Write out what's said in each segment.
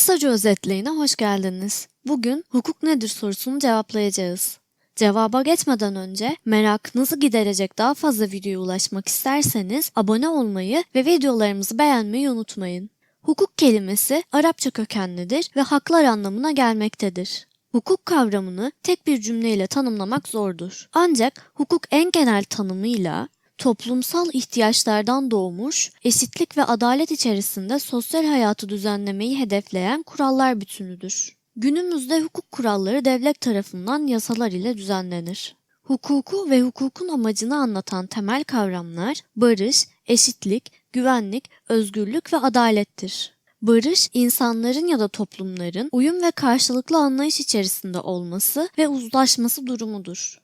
Kısaca özetleyine hoş geldiniz. Bugün hukuk nedir sorusunu cevaplayacağız. Cevaba geçmeden önce merakınızı giderecek daha fazla videoya ulaşmak isterseniz abone olmayı ve videolarımızı beğenmeyi unutmayın. Hukuk kelimesi Arapça kökenlidir ve haklar anlamına gelmektedir. Hukuk kavramını tek bir cümleyle tanımlamak zordur. Ancak hukuk en genel tanımıyla toplumsal ihtiyaçlardan doğmuş, eşitlik ve adalet içerisinde sosyal hayatı düzenlemeyi hedefleyen kurallar bütünüdür. Günümüzde hukuk kuralları devlet tarafından yasalar ile düzenlenir. Hukuku ve hukukun amacını anlatan temel kavramlar barış, eşitlik, güvenlik, özgürlük ve adalettir. Barış, insanların ya da toplumların uyum ve karşılıklı anlayış içerisinde olması ve uzlaşması durumudur.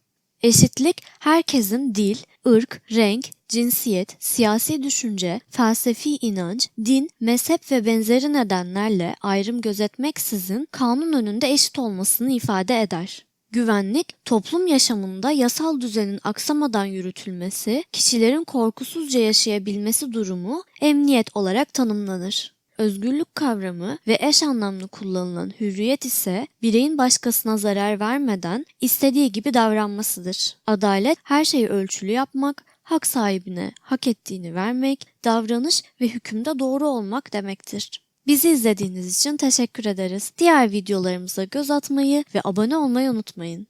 Eşitlik, herkesin dil, ırk, renk, cinsiyet, siyasi düşünce, felsefi inanç, din, mezhep ve benzeri nedenlerle ayrım gözetmeksizin kanun önünde eşit olmasını ifade eder. Güvenlik, toplum yaşamında yasal düzenin aksamadan yürütülmesi, kişilerin korkusuzca yaşayabilmesi durumu emniyet olarak tanımlanır. Özgürlük kavramı ve eş anlamlı kullanılan hürriyet ise bireyin başkasına zarar vermeden istediği gibi davranmasıdır. Adalet her şeyi ölçülü yapmak, hak sahibine hak ettiğini vermek, davranış ve hükümde doğru olmak demektir. Bizi izlediğiniz için teşekkür ederiz. Diğer videolarımıza göz atmayı ve abone olmayı unutmayın.